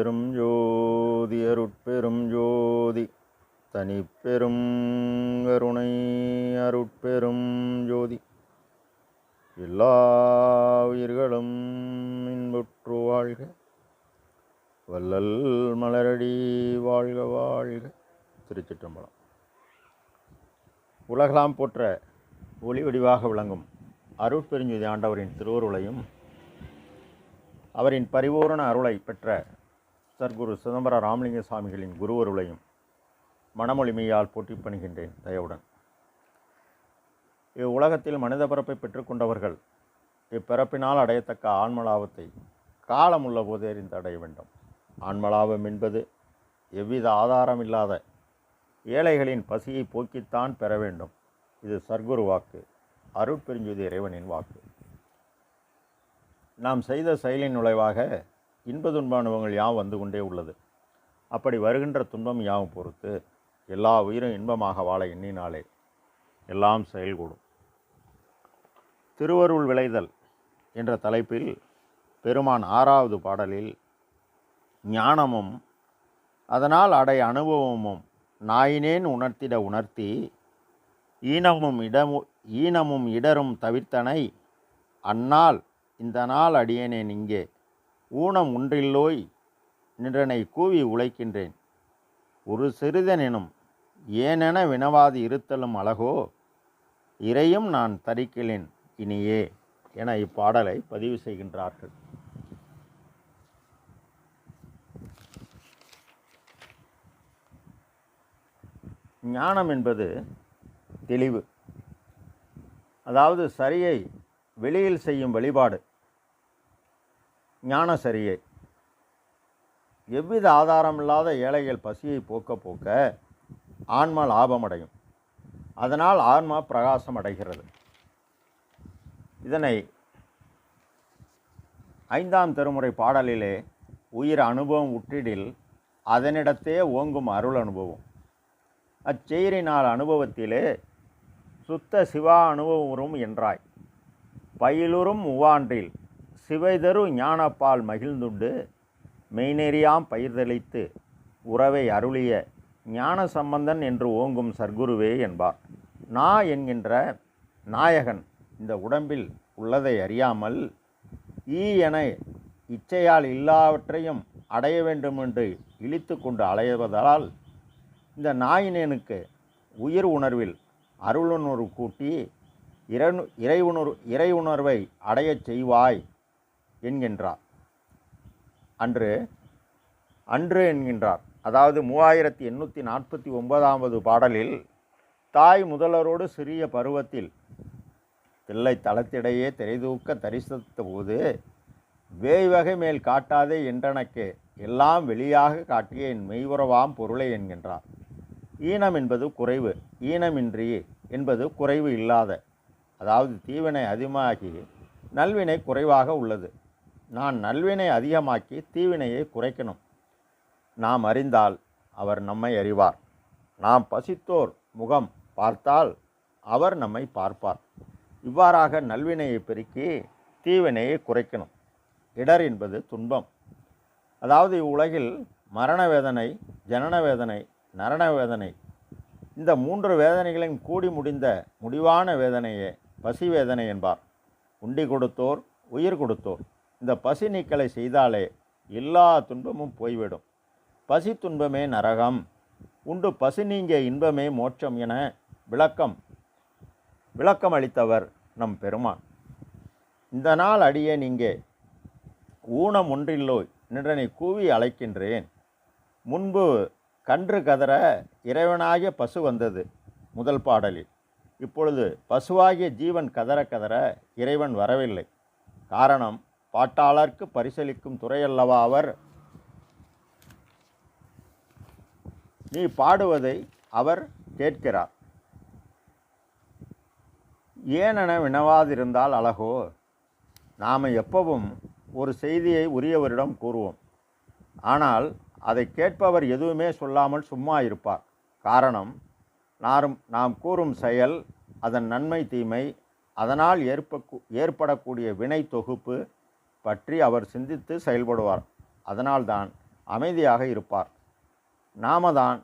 பெரும் ஜோதி அருட்பெரும் ஜோதி தனிப்பெரும் கருணை அருட்பெரும் ஜோதி. எல்லா உயிர்களும் இன்புற்று வாழ்க வல்லல் மலரடி வாழ்க வாழ்க. திருச்சிற்றம்பலம். உலகலாம் போற்ற ஒளி வடிவாக விளங்கும் அருட்பெருஞ்சுதி ஆண்டவரின் திருவருளையும் அவரின் பரிபூரண அருளை பெற்ற சர்க்குரு சிதம்பர ராமலிங்க சுவாமிகளின் குருவருளையும் மனமொழிமையால் போட்டி பணிகின்றேன். தயவுடன். இவ்வுலகத்தில் மனித பிறப்பை பெற்றுக்கொண்டவர்கள் இப்பிறப்பினால் அடையத்தக்க ஆன்மலாபத்தை காலமுள்ள போது அறிந்து அடைய வேண்டும். ஆன்மலாபம் என்பது எவ்வித ஆதாரம் இல்லாத ஏழைகளின் பசியை போக்கித்தான் பெற வேண்டும். இது சர்க்குரு வாக்கு. அருட்பெருஞ்சுதி இறைவனின் வாக்கு. நாம் செய்த செயலின் நுழைவாக இன்ப துன்ப அனுபவங்கள் யாவும் வந்து கொண்டே உள்ளது. அப்படி வருகின்ற துன்பம் யாவும் பொறுத்து எல்லா உயிரும் இன்பமாக வாழ எண்ணினாலே எல்லாம் செயல்கூடும். திருவருள் விளைதல் என்ற தலைப்பில் பெருமான் ஆறாவது பாடலில் ஞானமும் அதனால் அடைய அனுபவமும் நாயினேன் உணர்த்திட உணர்த்தி ஈனமும் இடமு ஈனமும் இடரும் தவிர்த்தனை அந்நாள் இந்த நாள் அடியேனேன் இங்கே. ஊனம் ஒன்றில்லோய் நின்றனை கூவி உழைக்கின்றேன். ஒரு சிறிதனெனும் ஏனென வினவாது இருத்தலும் அழகோ? இறையும் நான் தரிக்கிலேன் இனியே என இப்பாடலை பதிவு செய்கின்றார்கள். ஞானம் என்பது தெளிவு. அதாவது சரியை வெளியில் செய்யும் வழிபாடு. ஞானசரியை. எவ்வித ஆதாரமில்லாத ஏழைகள் பசியை போக்க போக்க ஆன்மா லாபமடையும். அதனால் ஆன்மா பிரகாசம் அடைகிறது. இதனை ஐந்தாம் திருமுறை பாடலிலே உயிர் அனுபவம் உற்றிடில் அதனிடத்தே ஓங்கும் அருள் அனுபவம். அச்செயரினால் அனுபவத்திலே சுத்த சிவா அனுபவம் என்றாய். பயிலுறும் உவான்றில் சிவைதரு ஞானப்பால் மகிழ்ந்துண்டு மெய்நெறியாம் பயிர்தளித்து உறவை அருளிய ஞான சம்பந்தன் என்று ஓங்கும் சர்க்குருவே என்பார். நா என்கின்ற நாயகன் இந்த உடம்பில் உள்ளதை அறியாமல் ஈ என இச்சையால் எல்லாவற்றையும் அடைய வேண்டும் என்று இழித்து கொண்டு அலைவதால் இந்த நாயினேனுக்கு உயிர் உணர்வில் அருளுணர்வு கூட்டி இரணு இறை உணர்வு இறை உணர்வை அடையச் செய்வாய் என்கின்றார். அன்று அன்று என்கின்றார். அதாவது மூவாயிரத்தி எண்ணூற்றி நாற்பத்தி ஒன்பதாவது பாடலில் தாய் முதல்வரோடு சிறிய பருவத்தில் தில்லை தளத்திடையே திரைதூக்க தரிசித்த போது வேய்வகை மேல் காட்டாதே என்றனக்கு எல்லாம் வெளியாக காட்டிய என் மெய்வுறவாம் பொருளை என்கின்றார். ஈனம் என்பது குறைவு ஈனமின்றி என்பது குறைவு இல்லாத அதாவது தீவினை அதிகமாகி நல்வினை குறைவாக உள்ளது. நான் நல்வினை அதிகமாக்கி தீவினையை குறைக்கணும். நாம் அறிந்தால் அவர் நம்மை அறிவார். நாம் பசித்தோர் முகம் பார்த்தால் அவர் நம்மை பார்ப்பார். இவ்வாறாக நல்வினையை பெருக்கி தீவினையை குறைக்கணும். இடர் என்பது துன்பம். அதாவது இவ்வுலகில் மரண வேதனை ஜனன வேதனை நரண வேதனை இந்த மூன்று வேதனைகளையும் கூடி முடிந்த முடிவான வேதனையே பசி வேதனை என்பார். உண்டி கொடுத்தோர் உயிர் கொடுத்தோர். இந்த பசி நீக்கலை செய்தாலே எல்லா துன்பமும் போய்விடும். பசி துன்பமே நரகம். உண்டு பசி நீங்கிய இன்பமே மோட்சம் என விளக்கம். விளக்கம் அளித்தவர் நம் பெருமான். இந்த நாள் அடியே நீங்கே ஊனம் ஒன்றில்லோய் நின்றனை கூவி அழைக்கின்றேன். முன்பு கன்று கதற இறைவனாகிய பசு வந்தது முதல் பாடலில். இப்பொழுது பசுவாகிய ஜீவன் கதற கதற இறைவன் வரவில்லை. காரணம் பாட்டாளர்க்கு பரிசளிக்கும் துறையல்லவா அவர்? நீ பாடுவதை அவர் கேட்கிறார். ஏனென வினவாதிருந்தால் அழகோ? நாம் எப்பவும் ஒரு செய்தியை உரியவரிடம் கூறுவோம். ஆனால் அதை கேட்பவர் எதுவுமே சொல்லாமல் சும்மா இருப்பார். காரணம் நாம் நாம் கூறும் செயல் அதன் நன்மை தீமை அதனால் ஏற்ப ஏற்படக்கூடிய வினை தொகுப்பு பற்றி அவர் சிந்தித்து செயல்படுவார். அதனால்தான் அமைதியாக இருப்பார். நாம தான்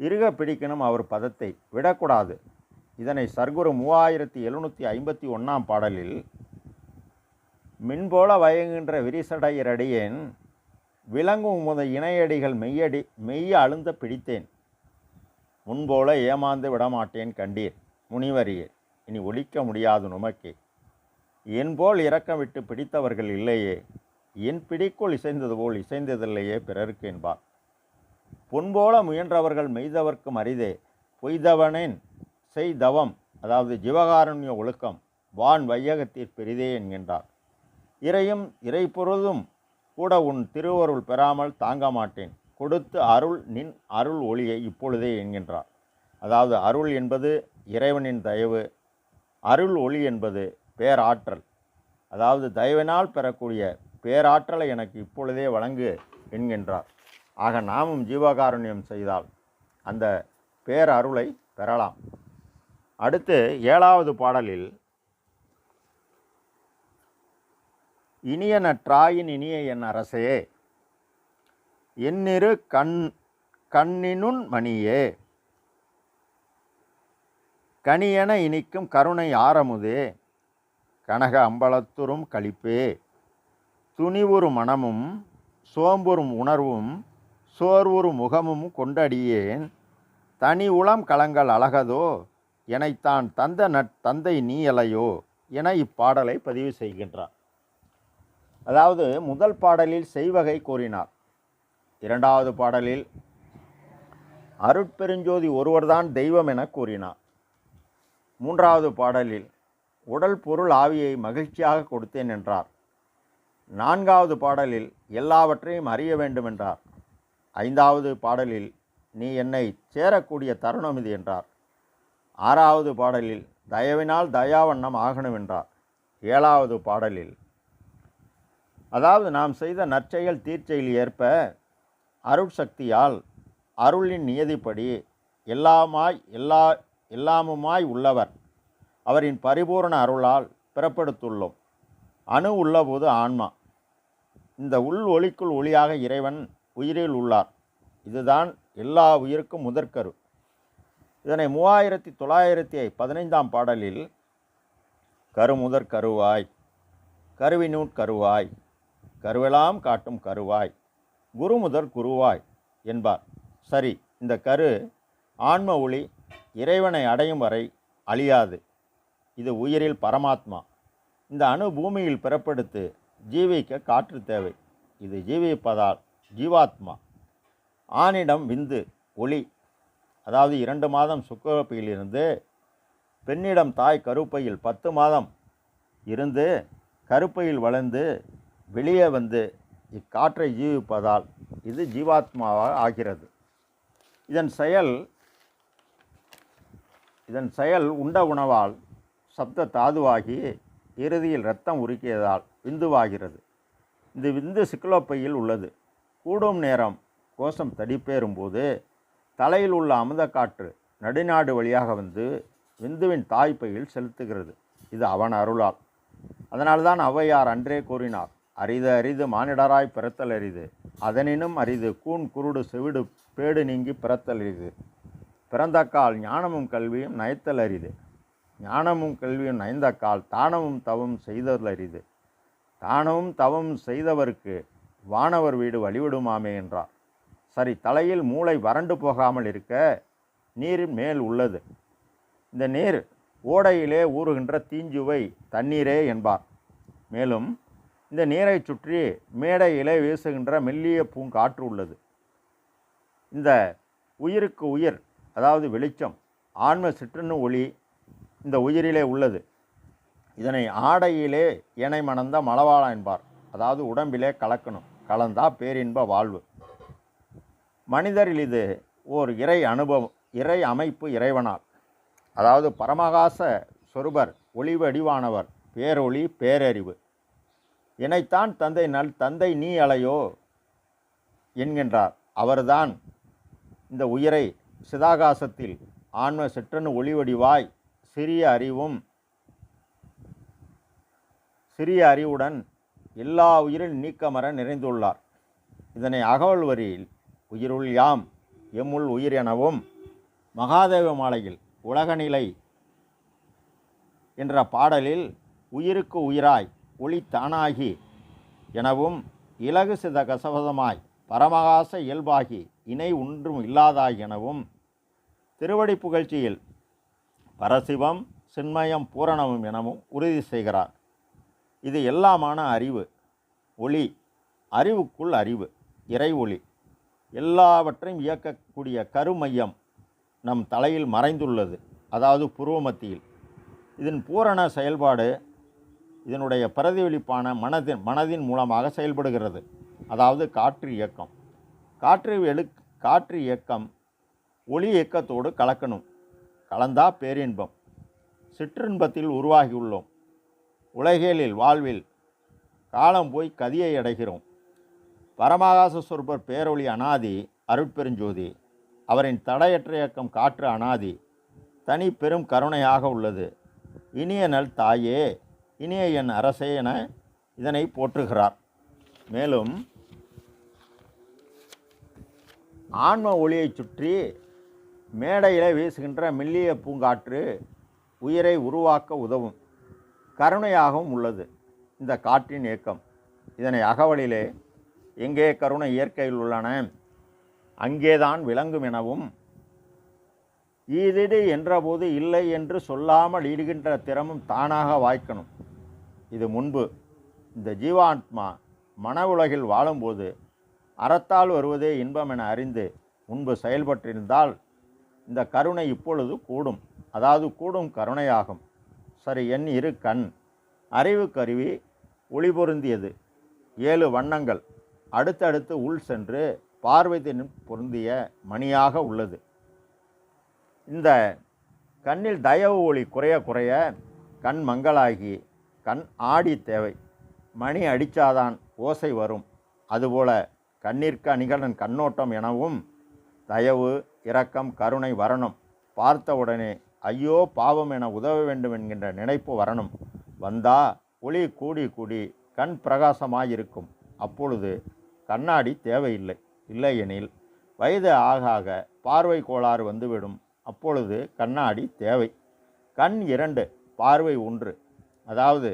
இருக பிடிக்கணும் அவர் பதத்தை விடக்கூடாது. இதனை சர்க்குரு மூவாயிரத்தி எழுநூற்றி ஐம்பத்தி ஒன்றாம் பாடலில் மின்போல வயங்குகின்ற விரிசடையரடியேன் விளங்கும் முத இணையடிகள் மெய்யடி மெய்ய அழுந்த பிடித்தேன். முன்போல ஏமாந்து விடமாட்டேன் கண்டீர் முனிவரியே இனி ஒழிக்க முடியாது நுமக்கே என்போல் இரக்கம் விட்டு பிடித்தவர்கள் இல்லையே. என் பிடிக்குள் இசைந்தது போல் இசைந்ததில்லையே பிறருக்கு என்பார். பொன்போல முயன்றவர்கள் மெய்தவர்க்கும் அரிதே. பொய்தவனேன் செய்தவம் அதாவது ஜீவகாரண்ய ஒழுக்கம் வான் வையகத்திற் பெரிதே என்கின்றார். இறையும் இறை பொருதும் கூட உன் திருவருள் பெறாமல் தாங்க மாட்டேன். கொடுத்து அருள் நின் அருள் ஒளியை இப்பொழுதே என்கின்றார். அதாவது அருள் என்பது இறைவனின் தயவு அருள் ஒளி என்பது பேராற்றல். அதாவது தயவினால் பெறக்கூடிய பேராற்றலை எனக்கு இப்பொழுதே வழங்கு என்கின்றார். ஆக நாமும் ஜீவகாருண்யம் செய்தால் அந்த பேரருளை பெறலாம். அடுத்து ஏழாவது பாடலில் இனிய நற்றாயின் இனிய என் அரசே என்னிரு கண் கண்ணினுன் மணியே கனியென இனிக்கும் கருணை ஆரமுதே கனக அம்பலத்துறும் களிப்பே துணிவுறு மனமும் சோம்புறும் உணர்வும் சோர்வுறு முகமும் கொண்டடியேன். தனி உளம் கலங்கள் அழகதோ? எனைத்தான் தந்த நட் தந்தை நீ அலையோ என இப்பாடலை பதிவு செய்கின்றார். அதாவது முதல் பாடலில் செய்வகை கூறினார். இரண்டாவது பாடலில் அருட்பெருஞ்சோதி ஒருவர்தான் தெய்வம் என கூறினார். மூன்றாவது பாடலில் உடல் பொருள் ஆவியை மகிழ்ச்சியாக கொடுத்தேன் என்றார். நான்காவது பாடலில் எல்லாவற்றையும் அறிய வேண்டும் என்றார் ஐந்தாவது பாடலில் நீ என்னை சேரக்கூடிய தருணம் இது என்றார். ஆறாவது பாடலில் தயவினால் தயாவண்ணம் ஆகணும் என்றார். ஏழாவது பாடலில் அதாவது நாம் செய்த நற்செயல் தீர்ச்சையில் ஏற்ப அருட்சக்தியால் அருளின் நியதிப்படி எல்லாமாய் எல்லா எல்லாமுமாய் உள்ளவர். அவரின் பரிபூரண அருளால் பிறப்பெடுத்துள்ளோம். அணு உள்ளபோது ஆன்மா. இந்த உள் ஒளிக்குள் ஒளியாக இறைவன் உயிரில் உள்ளார். இதுதான் எல்லா உயிருக்கும் முதற்கரு. இதனை மூவாயிரத்தி தொள்ளாயிரத்தி பதினைந்தாம் பாடலில் கருமுதற் கருவாய் கருவினூட் கருவாய் கருவெல்லாம் காட்டும் கருவாய் குருமுதற் குருவாய் என்பார். சரி இந்த கரு ஆன்ம ஒளி இறைவனை அடையும் வரை அழியாது. இது உயிரில் பரமாத்மா. இந்த அணு பூமியில் பிறப்படுத்து ஜீவிக்க காற்று தேவை. இது ஜீவிப்பதால் ஜீவாத்மா. ஆணிடம் விந்து ஒளி. அதாவது இரண்டு மாதம் சுக்கரப்பையிலிருந்து பெண்ணிடம் தாய் கருப்பையில் பத்து மாதம் இருந்து கருப்பையில் வளர்ந்து வெளியே வந்து இக்காற்றை ஜீவிப்பதால் இது ஜீவாத்மாவாக ஆகிறது. இதன் செயல் இதன் செயல் உண்ட உணவால் சப்த தாதுவாகி இறுதியில் இரத்தம் உருக்கியதால் விந்துவாகிறது. இந்த விந்து சிக்கலோப்பையில் உள்ளது. கூடும் நேரம் கோஷம் தடிப்பேறும்போது தலையில் உள்ள அமுதக்காற்று நடுநாடு வழியாக வந்து விந்துவின் தாய்ப்பையில் செலுத்துகிறது. இது அவன் அருளால். அதனால்தான் ஔவையார் அன்றே கூறினார் அரிது அரிது மானிடராய் பிறத்தல் அரிது. அதனினும் அரிது கூன் குருடு செவிடு பேடு நீங்கி பிறத்தல் அரிது. பிறந்தக்கால் ஞானமும் கல்வியும் நயத்தல் அரிது. ஞானமும் கல்வியும் நயந்தக்கால் தானமும் தவம் செய்தல் அரிது தானமும் தவம் செய்தவருக்கு வானவர் வீடு வழிவிடுமாமே என்றார். சரி தலையில் மூளை வறண்டு போகாமல் இருக்க நீரின் மேல் உள்ளது. இந்த நீர் ஓடையிலே ஊறுகின்ற தீஞ்சுவை தண்ணீரே என்பார். மேலும் இந்த நீரை சுற்றி மேடையிலே வீசுகின்ற மெல்லிய பூங்காற்று உள்ளது. இந்த உயிருக்கு உயிர் அதாவது வெளிச்சம் ஆன்ம சிற்றுன்னு ஒளி இந்த உயிரிலே உள்ளது. இதனை ஆடையிலே இணை மணந்த மலவாளா என்பார். அதாவது உடம்பிலே கலக்கணும். கலந்தா பேரின்ப வாழ்வு. மனிதரில் இது ஓர் இறை அனுபவம் இறை அமைப்பு இறைவனால். அதாவது பரமகாச சொருபர் ஒளிவடிவானவர் பேரொளி பேரறிவு. இணைத்தான் தந்தை நல் தந்தை நீ அலையோ என்கின்றார். அவர்தான் இந்த உயிரை சிதாகாசத்தில் ஆன்ம சிற்றனு ஒளிவடிவாய் சிறிய அறிவும் சிறிய அறிவுடன் எல்லா உயிரில் நீக்கமர நிறைந்துள்ளார். இதனை அகவல் வரியில் உயிருள் யாம் எம்முள் உயிர் எனவும் மகாதேவ மாலையில் உலகநிலை என்ற பாடலில் உயிருக்கு உயிராய் ஒளி தானாகி எனவும் இலகு சித கசவதமாய் பரமகாச இயல்பாகி இணை ஒன்றும் இல்லாதாய் எனவும் திருவடி புகழ்ச்சியில் பரசிவம் சின்மயம் பூரணமும் எனவும் உறுதி செய்கிறார். இது எல்லாமான அறிவு. ஒளி அறிவுக்குள் அறிவு இறை ஒளி. எல்லாவற்றையும் இயக்கக்கூடிய கருமையம் நம் தலையில் மறைந்துள்ளது. அதாவது புருவ மத்தியில் இதன் பூரண செயல்பாடு இதனுடைய பிரதிபலிப்பான மனதின் மனதின் மூலமாக செயல்படுகிறது. அதாவது காற்று இயக்கம். காற்று எழு காற்று இயக்கம் ஒளி இயக்கத்தோடு கலக்கணும். கலந்தா பேரின்பம். சிற்றின்பத்தில் உருவாகியுள்ளோம். உலகியலில் வாழ்வில் காலம் போய் கதியை அடைகிறோம். பரமாகாச சொற்பர் பேரொளி அனாதி அருட்பெருஞ்சோதி அவரின் தடையற்ற இயக்கம் காற்று அனாதி தனி பெரும் கருணையாக உள்ளது. இனிய நல் தாயே இனிய என் அரசே என இதனை போற்றுகிறார். மேலும் ஆன்ம ஒளியைச் சுற்றி மேடையிலே வீசுகின்ற மெல்லிய பூங்காற்று உயிரை உருவாக்க உதவும் கருணையாகவும் உள்ளது. இந்த காற்றின் இயக்கம் இதனை அகவலிலே எங்கே கருணை இயற்கையில் உள்ளன? அங்கேதான் விளங்கும் எனவும் ஈதிடு என்றபோது இல்லை என்று சொல்லாமல் ஈடுகின்ற திறமும் தானாக வாய்க்கணும். இது முன்பு. இந்த ஜீவாத்மா மன உலகில் வாழும்போது அறத்தால் வருவதே இன்பம் என அறிந்து முன்பு செயல்பட்டிருந்தால் இந்த கருணை இப்பொழுது கூடும். அதாவது கூடும் கருணையாகும். சரி என் இரு கண். அறிவு கருவி ஒளி பொருந்தியது. ஏழு வண்ணங்கள். அடுத்தடுத்து உள் சென்று பார்வைத்தின் பொருந்திய மணியாக உள்ளது. இந்த கண்ணில் தயவு ஒளி குறைய குறைய கண் மங்களாகி கண் ஆடி தேவை. மணி அடித்தாதான் ஓசை வரும். அதுபோல கண்ணிற்கு அணிகலன் கண்ணோட்டம் எனவும் தயவு இரக்கம் கருணை வரணும். பார்த்தவுடனே ஐயோ பாவம் என உதவ வேண்டும் என்கின்ற நினைப்பு வரணும். வந்தா ஒளி கூடி கூடி கண் பிரகாசமாயிருக்கும். அப்பொழுது கண்ணாடி தேவையில்லை. இல்லையெனில் வயது ஆக ஆக பார்வை கோளாறு வந்துவிடும். அப்பொழுது கண்ணாடி தேவை. கண் இரண்டு பார்வை ஒன்று. அதாவது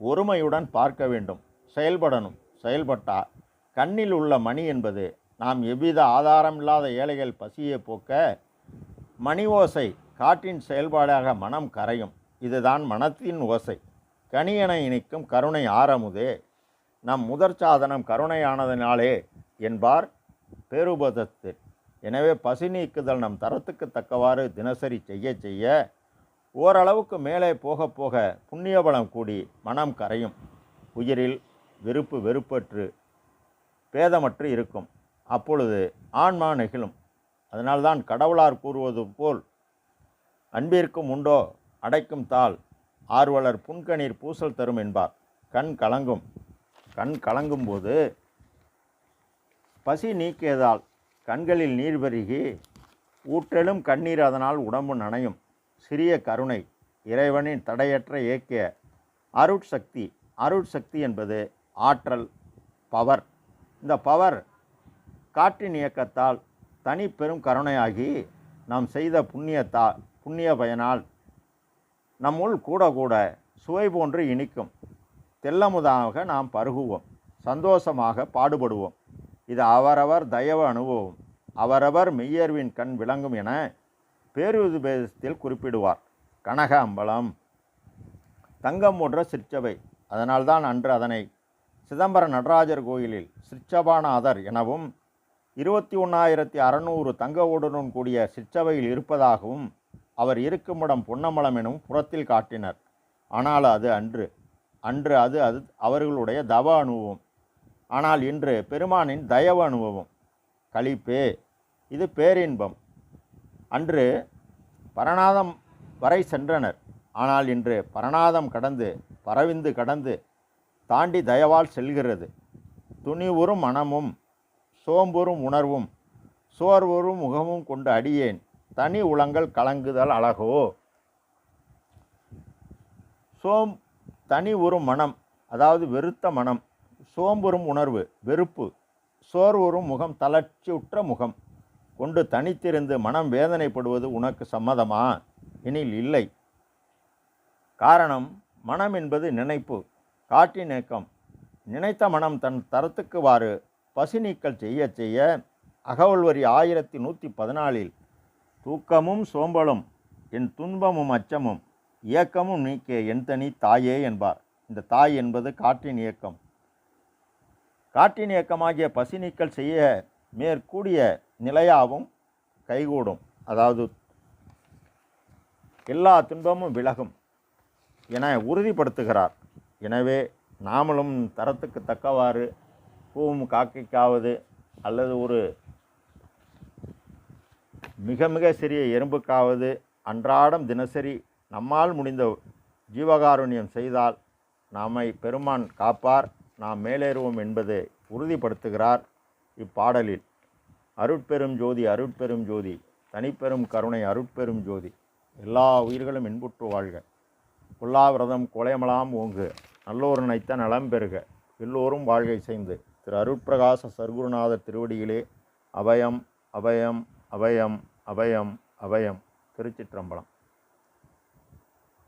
ஒருமையுடன் பார்க்க வேண்டும். செயல்படணும். செயல்பட்டால் கண்ணில் உள்ள மணி என்பது நாம் எவ்வித ஆதாரம் இல்லாத ஏழைகள் பசியை போக்க மணி ஓசை காற்றின் செயல்பாடாக மனம் கரையும். இதுதான் மனத்தின் ஓசை. கனியனை இணைக்கும் கருணை ஆரமுதே. நம் முதற் சாதனம் கருணையானதினாலே என்பார் பேருபதத்தில். எனவே பசி நீக்குதல் நம் தரத்துக்கு தக்கவாறு தினசரி செய்ய செய்ய ஓரளவுக்கு மேலே போக போக புண்ணிய பலம் கூடி மனம் கரையும். உயிரில் வெறுப்பு வெறுப்பற்று பேதமற்று இருக்கும். அப்பொழுது ஆன்மா நெகிழும். அதனால்தான் கடவுளார் கூறுவது போல் அன்பிற்கும் உண்டோ அடைக்கும் தாள் ஆர்வலர் புன்கணீர் பூசல் தரும் என்பார். கண் கலங்கும். கண் கலங்கும்போது பசி நீக்கியதால் கண்களில் நீர் பெருகி ஊற்றலும் கண்ணீர் அதனால் உடம்பு நனையும். சிறிய கருணை இறைவனின் தடையற்ற இயக்கிய அருட்சக்தி அருட்சக்தி என்பது ஆற்றல் பவர். இந்த பவர் காற்றின் இயக்கத்தால் தனி பெரும் கருணையாகி நாம் செய்த புண்ணியத்தா புண்ணிய பயனால் நம்முள் கூட கூட சுவை போன்று இனிக்கும். தெல்லமுதாக நாம் பருகுவோம். சந்தோஷமாக பாடுபடுவோம். இது அவரவர் தயவு அனுபவம். அவரவர் மெய்யர்வின் கண் விளங்கும் என பேருதுபேதத்தில் குறிப்பிடுவார். கனக அம்பலம். தங்கம் போன்ற சிற்சபை. அதனால்தான் அன்று அதனை சிதம்பர நடராஜர் கோயிலில் சிற்சபாநாதர் எனவும் இருபத்தி ஒன்றாயிரத்தி அறநூறு தங்க ஓடுடன் கூடிய சிற்றவையில் இருப்பதாகவும் அவர் இருக்குமிடம் பொன்னமலம் எனவும் புறத்தில் காட்டினர். ஆனால் அது அன்று அன்று அது அது அவர்களுடைய தவ அனுபவம். ஆனால் இன்று பெருமானின் தயவ அனுபவம். களிப்பே இது பேரின்பம். அன்று பரநாதம் வரை சென்றனர். ஆனால் இன்று பரநாதம் கடந்து பரவிந்து கடந்து தாண்டி தயவால் செல்கிறது. துணிவுறும் மனமும் சோம்புறும் உணர்வும் சோர்வுறும் முகமும் கொண்டு அடியேன். தனி உளங்கள் கலங்குதல் அழகோ? சோம் தனி உறும் மனம் அதாவது வெறுத்த மனம் சோம்புறும் உணர்வு வெறுப்பு சோர்வுறும் முகம் தளர்ச்சியுற்ற முகம் கொண்டு தனித்திருந்து மனம் வேதனைப்படுவது உனக்கு சம்மதமா? எனில் இல்லை. காரணம் மனம் என்பது நினைப்பு காற்றின் ஏக்கம். நினைத்த மனம் தன் தரத்துக்குவாறு பசி நீக்கல் செய்ய செய்ய அகவல் வரி ஆயிரத்தி நூற்றி பதினாலில் தூக்கமும் சோம்பலும் என் துன்பமும் அச்சமும் இயக்கமும் நீக்கிய என் தனி தாயே என்பார். இந்த தாய் என்பது காற்றின் இயக்கம் காற்றின் இயக்கமாகிய பசி நீக்கல் செய்ய மேற்கூடிய நிலையாவும் கைகூடும். அதாவது எல்லா துன்பமும் விலகும் என உறுதிப்படுத்துகிறார். எனவே நாமளும் தரத்துக்கு தக்கவாறு பூவும் காக்கைக்காவது அல்லது ஒரு மிக மிக சிறிய எறும்புக்காவது அன்றாடம் தினசரி நம்மால் முடிந்த ஜீவகாருண்யம் செய்தால் நம்மை பெருமான் காப்பார் நாம் மேலேறுவோம் என்பதை உறுதிப்படுத்துகிறார் இப்பாடலில். அருட்பெரும் ஜோதி அருட்பெரும் ஜோதி தனிப்பெரும் கருணை அருட்பெரும் ஜோதி எல்லா உயிர்களும் இன்புற்று வாழ்க. கொல்லாவிரதம் கொலையமலாம் ஓங்கு நல்லோர் நினைத்த நலம் பெறுக. எல்லோரும் வாழ்கை செய்து திரு அருட்பிரகாச சர்க்குருநாதர் திருவடியிலே அபயம் அபயம் அபயம் அபயம் அபயம் திருச்சிற்றம்பலம்.